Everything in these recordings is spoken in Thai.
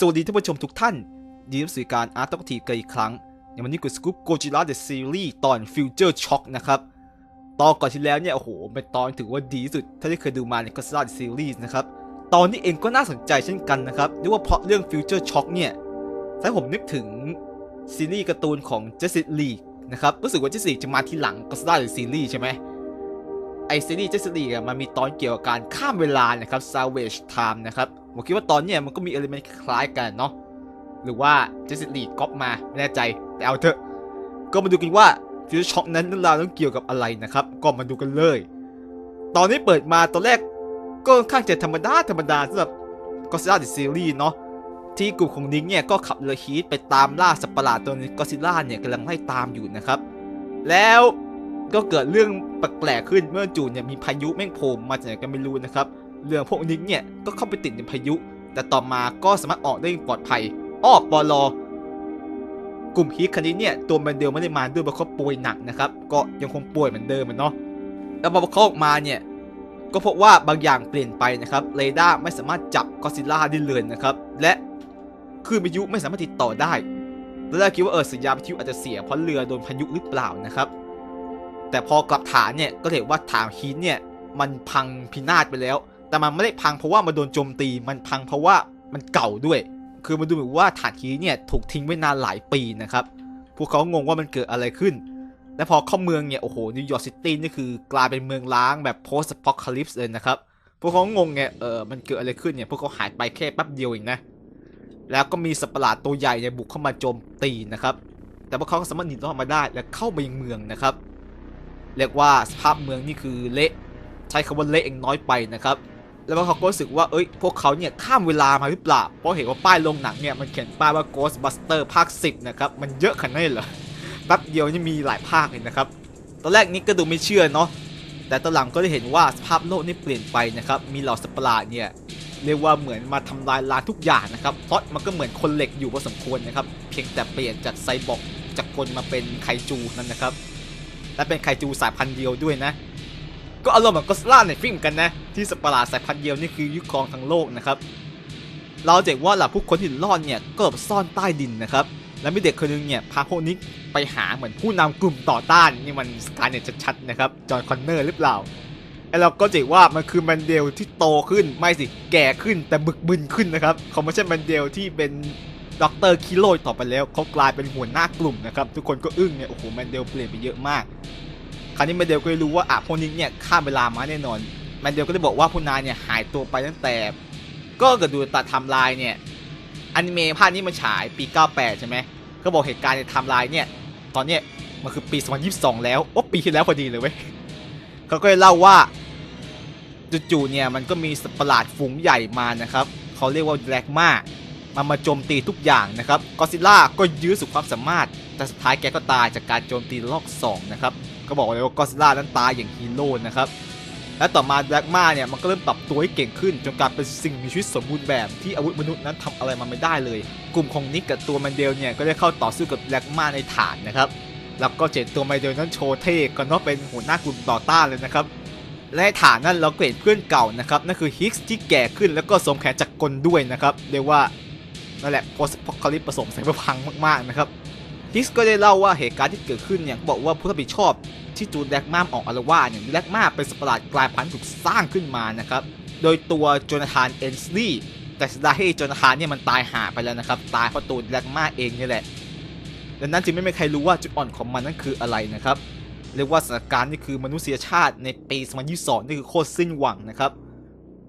สวัสดีท่านผู้ชมทุกท่านยินดีนรับสู่การอาร์ตตอกทีกันอีกครั้ง ในวันนี้กูสกู๊ปโกจิล่าเดอะซีรีส์ตอนฟิวเจอร์ช็อคนะครับ ตอนก่อนที่แล้วเนี่ย โอ้โห เป็นตอนถือว่าดีที่สุดถ้าที่เคยดูมาในก็ซิล่าเดอะซีรีส์นะครับ ตอนนี้เองก็น่าสนใจเช่นกันนะครับเรียกว่าเพราะเรื่องฟิวเจอร์ช็อคเนี่ยถ้าผมนึกถึงซีรีส์การ์ตูนของ Justice League นะครับ รู้สึกว่า Justice League จะมาทีหลังก็ซิล่าเดอะซีรีส์ใช่ไหมไอซีรีส์ Justice League อะมันมีตอนเกี่ยวกับการข้ามเวลานะครับ Savage Time นะครับ ผมคิดว่าตอนเนี้ยมันก็มีเอลิเมนต์คล้ายกันเนาะหรือว่า Justice League ก๊อปมาไม่แน่ใจแต่เอาเถอะ ก็มาดูกันว่าฟิวช็อคนั้นเรื่องราวต้องเกี่ยวกับอะไรนะครับ ก็มาดูกันเลย ตอนนี้เปิดมาตอนแรกก็ค่อนข้างจะธรรมดาธรรมดาสำหรับก็ซิล่าดิซีรีส์เนาะที่กลุ่มของนิกเนี่ยก็ขับเรือฮีทไปตามล่าสัตว์ประหลาดตัวนึงก็ซิล่าเนี่ยกำลังไล่ตามอยู่นะครับ แล้วก็เกิดเรื่องแปลกๆขึ้นเมื่อจู่เนี่ยมีพายุแม่งโผล่มาจากไหนก็ไม่รู้นะครับ เรือพวกนิกเนี่ยก็เข้าไปติดในพายุ แต่ต่อมาก็สามารถออกได้อย่างปลอดภัยอ้อปอลอกลุ่มฮีทคันนี้เนี่ยตัวมันเดียวไม่ได้มาด้วยเพราะเขาป่วยหนักนะครับ ก็ยังคงป่วยเหมือนเดิมอะเนาะแล้วพอเขาออกมาเนี่ยก็พบว่าบางอย่างเปลี่ยนไปนะครับเรดาร์ไม่สามารถจับกอซิลล่าได้เลยนะครับ และคลื่นพายุไม่สามารถติดต่อได้ตอนแรกคิดว่าเออสัญญาณวิทยุอาจจะเสียเพราะเรือโดนพายุหรือเปล่านะครับ แต่พอกลับฐานเนี่ยก็เห็นว่าฐานฮีทเนี่ยมันพังพินาศไปแล้ว แต่มันไม่ได้พังเพราะว่ามันโดนโจมตี มันพังเพราะว่ามันเก่าด้วย คือมันดูเหมือนว่าฐานฮีทเนี่ยถูกทิ้งไว้นานหลายปีนะครับ พวกเขางงว่ามันเกิดอะไรขึ้น และพอเข้าเมืองเนี่ย โอ้โห นิวยอร์กซิตี้นี่คือกลายเป็นเมืองล้างแบบ post apocalypse เลยนะครับ พวกเขางงไงเออ มันเกิดอะไรขึ้นเนี่ย พวกเขาหายไปแค่แป๊บเดียวเองนะ แล้วก็มีสัตว์ประหลาดตัวใหญ่เนี่ยบุกเข้ามาโจมตีนะครับ แต่พวกเขาสามารถหนีรอดมาได้และเข้าไปยังเมืองนะครับ เรียกว่าสภาพเมืองนี่คือเละ ใช้คำว่าเละเองน้อยไปนะครับ แล้วพวกเขาก็รู้สึกว่าเอ้ยพวกเขาเนี่ยข้ามเวลามาหรือเปล่าเพราะเห็นว่าป้ายโรงหนังเนี่ยมันเขียนป้ายว่า Ghostbuster ภาค 10 นะครับ มันเยอะขนาดนั้เหรอแป๊บเดียวนี่มีหลายภาคเลยนะครับ ตอนแรกนี้ก็ดูไม่เชื่อเนาะแต่ตอนหลังก็ได้เห็นว่าสภาพโลกนี่เปลี่ยนไปนะครับมีเหล่าสัตว์ประหลาดเนี่ยเรียกว่าเหมือนมาทำลายล้างทุกอย่างนะครับเพราะมันก็เหมือนคนเหล็กอยู่พอสมควรนะครับเพียงแต่เปลี่ยนจากไซบอร์กจากคนมาเป็นไคจูนั่นนะครับและเป็นไคจูสายพันธุ์เดียวด้วยนะ ก็อารมณ์เหมือนก็สล่าในฟิล์มกันนะ ที่สัตว์ประหลาดสายพันธุ์เดียวนี่คือยึดครองทั้งโลกนะครับ เราเห็นว่าเหล่าผู้คนที่รอดเนี่ยก็ซ่อนใต้ดินนะครับ แล้วมีเด็กคนหนึงเนี่ยพาพวกนี้ไปหาเหมือนผู้นำกลุ่มต่อต้านนี่มันสการเน็ตชัดๆนะครับจอห์นคอนเนอร์หรือเปล่าไอ้เราก็จะเห็นว่ามันคือแมนเดลที่โตขึ้นไม่สิแก่ขึ้นแต่บึกบึนขึ้นนะครับเขาไม่ใช่แมนเดลที่เป็นด็อกเตอร์คิโลต่อไปแล้วเขากลายเป็นหัวหน้ากลุ่มนะครับทุกคนก็อึ้งเนี่ยโอ้โหแมนเดลเปลี่ยนไปเยอะมาก คราวนี้แมนเดลก็เลยรู้ว่าอะพวกนี้เนี่ยข้ามเวลามาแน่นอนแมนเดลก็ได้บอกว่าผู้นายเนี่ยหายตัวไปตั้งแต่ ก็เกิดดูตัดทม์ไลน์เนี่ยอนิเมะภาคนี้มันฉายปี 98 ใช่ไหมก็บอกเหตุการณ์ในไทม์ไลน์เนี่ยตอนเนี้ยมันคือปี2022 แล้วโอ้ปีที่แล้วพอดีเลยเว้ยเขาก็เลยเล่าว่าจู่ๆเนี่ยมันก็มีสัตว์ประหลาดฝูงใหญ่มานะครับเขาเรียกว่าแดกมามันมาโจมตีทุกอย่างนะครับกอซิล่าก็ยื้อสุดความสามารถ แต่สุดท้ายแกก็ตายจากการโจมตีรอบ2นะครับ ก็บอกเลยว่ากอซิล่านั้นตายอย่างฮีโร่นะครับ และต่อมาแบล็กมาเนี่ยมันก็เริ่มปรับตัวให้เก่งขึ้น จนกลายเป็นสิ่งมีชีวิตสมบูรณ์แบบที่อาวุธมนุษย์นั้นทำอะไรมันไม่ได้เลย กลุ่มของนิกกับตัวแมนเดลเนี่ยก็ได้เข้าต่อสู้กับแบล็กมาในฐานนะครับ แล้วก็เจนตัวแมนเดลนั้นโชว์เท่ก็นับเป็นหัวหน้ากลุ่มต่อต้านเลยนะครับและฐานนั้นเราเห็นเพื่อนเก่านะครับนั่นคือฮิกส์ที่แก่ขึ้นแล้วก็สมแขนจักกลด้วยนะครับเรียกว่านั่นแหละโพสต์พอคาลิปผสมใส่พังมากๆนะครับ ฮิสก็ได้เล่าว่าเหตุการณ์ที่เกิดขึ้นเนี่ยบอกว่าผู้รับผิดชอบที่จูนแดกมาออกอารวาเนี่ยแดกมาเป็นสัตว์ประหลาดกลายพันธุ์ถูกสร้างขึ้นมานะครับ โดยตัวโจนาธานเอนสลีย์แต่สุดท้ายโจนาธานเนี่ยมันตายหาไปแล้วนะครับ ตายเพราะตัวแดกมาเองนี่แหละ ดังนั้นจึงไม่มีใครรู้ว่าจุดอ่อนของมันนั่นคืออะไรนะครับ เรียกว่าสถานการณ์นี่คือมนุษยชาติในปี 2022 นี่คือโคตรสิ้นหวังนะครับ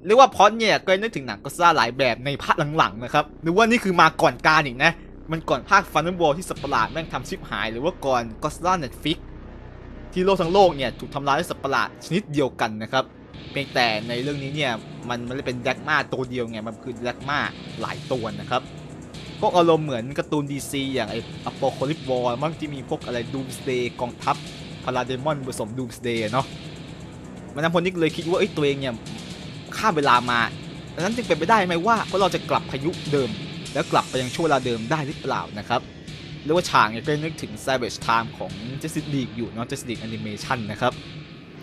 เรียกว่าพอดเนี่ยก็นึกถึงหนังก็ซ่าหลายแบบในภาคหลังๆนะครับหรือว่านี่คือมาก่อนการอีกนะ มันก่อนภาคฟันนัมบอลที่สัตว์ประหลาดแม่งทำชิปหาย หรือว่าก่อนก็ซ่าเน็ตฟิกที่โลกทั้งโลกเนี่ยถูกทำลายด้วยสัตว์ประหลาดชนิดเดียวกันนะครับเพียงแต่ในเรื่องนี้เนี่ยมันไม่ได้เป็นแดกมาตัวเดียวไงมันคือแดกมาหลายตัวนะครับพวกอารมณ์เหมือนการ์ตูนดีซีอย่างไอ้อโปคลิปวอร์มั่งที่มีพวกอะไรดูมสเ a y กองทัพพาราเดมอนผสมดูมสเ a y เนาะมันทำคนนี้เลยคิดว่าเอ้ตัวเองเนี่ยข้ามเวลามาดังนั้นจึงเป็นไปได้ไหมว่าเพราะเราจะกลับพายุเดิม แล้วกลับไปยังช่วงเวลาเดิมได้หรือเปล่านะครับเรียกว่าฉากเนี่ยก็นึกถึง Savage Time ของ Justice League อยู่เนาะ Justice League Animation นะครับ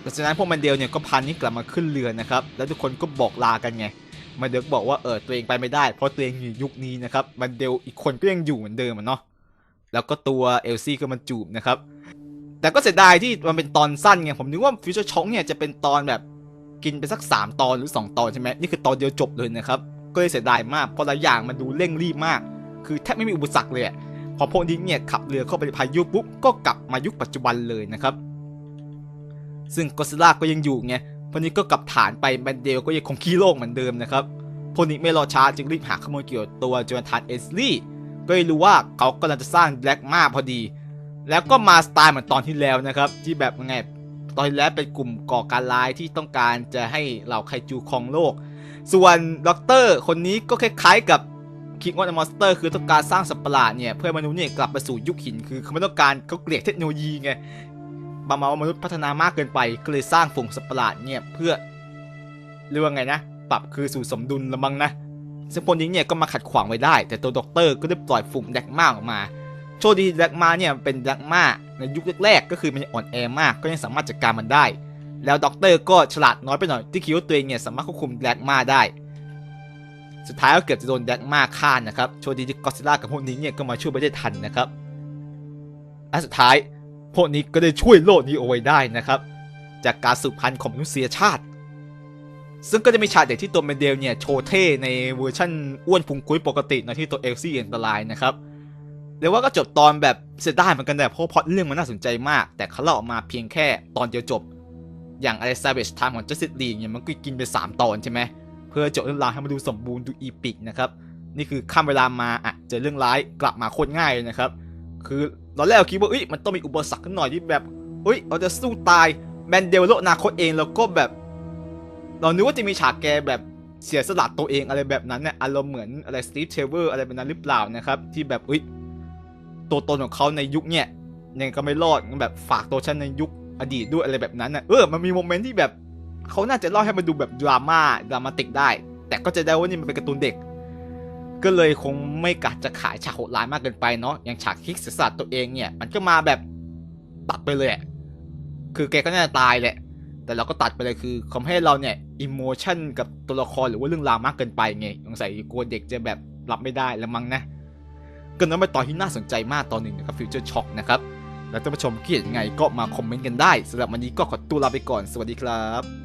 หลังจากนั้นพวกแมนเดลเนี่ยก็พานิกกลับมาขึ้นเรือนะครับ แล้วทุกคนก็บอกลากันไง มันเดลก็บอกว่าเออตัวเองไปไม่ได้ เพราะตัวเองอยู่ยุคนี้นะครับ มันเดลอีกคนก็ยังอยู่เหมือนเดิมเนาะ แล้วก็ตัวเอลซี่ก็มันจูบนะครับ แต่ก็เสียดายที่มันเป็นตอนสั้นไง ผมนึกว่าฟิวเจอร์ช็อกเนี่ยจะเป็นตอนแบบกินไปสัก 3 ตอนหรือ 2 ตอนใช่ไหมนี่คือตอนเดียวจบเลยนะครับ ก็เลยเสียดายมากเพราะหลายอย่างมันดูเร่งรีบมาก คือแทบไม่มีอุปสรรคเลยพอพวกนี้เนี่ยขับเรือเข้าไปในพายุปุ๊บก็กลับมายุคปัจจุบันเลยนะครับ ซึ่งก็ซิล่าก็ยังอยู่ไงพวกนี้ก็กลับฐานไปแบนเดลก็ยังคงขี้โลกเหมือนเดิมนะครับพวกนี้ไม่รอช้าจึงรีบหาข้อมูลเกี่ยวกับตัวโจนาธานเอสลี่ก็เลยรู้ว่าเขากำลังจะสร้างแบล็กมาพอดี แล้วก็มาสไตล์เหมือนตอนที่แล้วนะครับ ที่แบบไงตอนแล้วเป็นกลุ่มก่อการร้ายที่ต้องการจะให้เหล่าไคจูครองโลก ส่วนด็อกเตอร์คนนี้ก็คล้ายๆกับ King of the Monster คือต้องการสร้างสัตว์ประหลาดเนี่ยเพื่อมนุษย์เนี่ยกลับไปสู่ยุคหินคือเขาไม่ต้องการเขาเกลียดเทคโนโลยีไงประมาว่ามนุษย์พัฒนามากเกินไปก็เลยสร้างฝูงสัตว์ประหลาดเนี่ยเพื่อเรียกว่าไงนะ ปรับคือสู่สมดุลละมั้งนะซึ่งพวกนี้เนี่ยก็มาขัดขวางไว้ได้ แต่ตัวด็อกเตอร์ก็ได้ปล่อยฝูงแดกมาออกมา โชคดีแดกมาเนี่ยเป็นแดกมาในยุคแรกๆก็คือมันอ่อนแอมากก็ยังสามารถจัดการมันได้ แล้วด็อกเตอร์ก็ฉลาดน้อยไปหน่อยที่คิดว่าตัวเองเนี่ยสามารถควบคุมแดกมาได้ สุดท้ายก็เกือบจะโดนแดกมาฆ่านะครับโชคดีที่ก็อดซิล่ากับพวกนี้เนี่ยก็มาช่วยไว้ได้ทันนะครับและสุดท้ายพวกนี้ก็ได้ช่วยโลกนี้เอาไว้ได้นะครับ จากการสืบพันธุ์ของมนุษยชาติ ซึ่งก็จะมีฉากเด็กที่ตัวเมนเดลเนี่ยโชว์เท่ในเวอร์ชั่นอ้วนพุงกุ้ยปกตินะที่ตัวเอลซี่อันตรายนะครับเรียกว่าก็จบตอนแบบเสียดายเหมือนกันแต่เพราะพอตเรื่องมันน่าสนใจมาก แต่เขาเล่าออกมาเพียงแค่ตอนเดียวจบ อย่างอะไร Savage Time ของ Justice League เนี่ยมันก็กินไป 3 ตอนใช่ไหมเพื่อจบเรื่องราวให้มันดูสมบูรณ์ดูอีพิกนะครับ นี่คือข้ามเวลามาอะเจอเรื่องร้ายกลับมาโคตรง่ายเลยนะครับ คือตอนแรกเราคิดว่าเอ้ยมันต้องมีอุปสรรคหน่อยที่แบบเอ้ยเราจะสู้ตายแมนเดลโลนาคตเองแล้วก็แบบ เรานึกว่าจะมีฉากแกแบบเสียสละตัวเองอะไรแบบนั้นเนี่ยอารมณ์เหมือนอะไรสตีฟเทเวอร์อะไรแบบนั้นหรือเปล่านะครับ ที่แบบเอ้ยตัวตนของเขาในยุคเนี่ยยังก็ไม่รอดแบบฝากตัวฉันในยุค อดีตด้วยอะไรแบบนั้นน่ะเออมันมีโมเมนต์ที่แบบเขาน่าจะเล่าให้มันดูแบบดราม่าดรามาติกได้ แต่ก็จะได้ว่านี่มันเป็นการ์ตูนเด็ก ก็เลยคงไม่กัดจะขายฉากโหดร้ายมากเกินไปเนาะอย่างฉากคิกเสียสละตัวเองเนี่ย มันก็มาแบบตัดไปเลยคือแกก็น่าจะตายแหละ แต่เราก็ตัดไปเลยคือทำให้เราเนี่ยอิโมชันกับตัวละครหรือว่าเรื่องราวมากเกินไปไงสงสัยกลัวเด็กจะแบบรับไม่ได้แล้วมั้งนะก็นั้นเป็นตอนที่น่าสนใจมากตอนหนึ่งนะครับฟิวเจอร์ช็อคนะครับ แล้วท่านผู้ชมคิดยังไงก็มาคอมเมนต์กันได้สำหรับวันนี้ก็ขอตัวลาไปก่อนสวัสดีครับ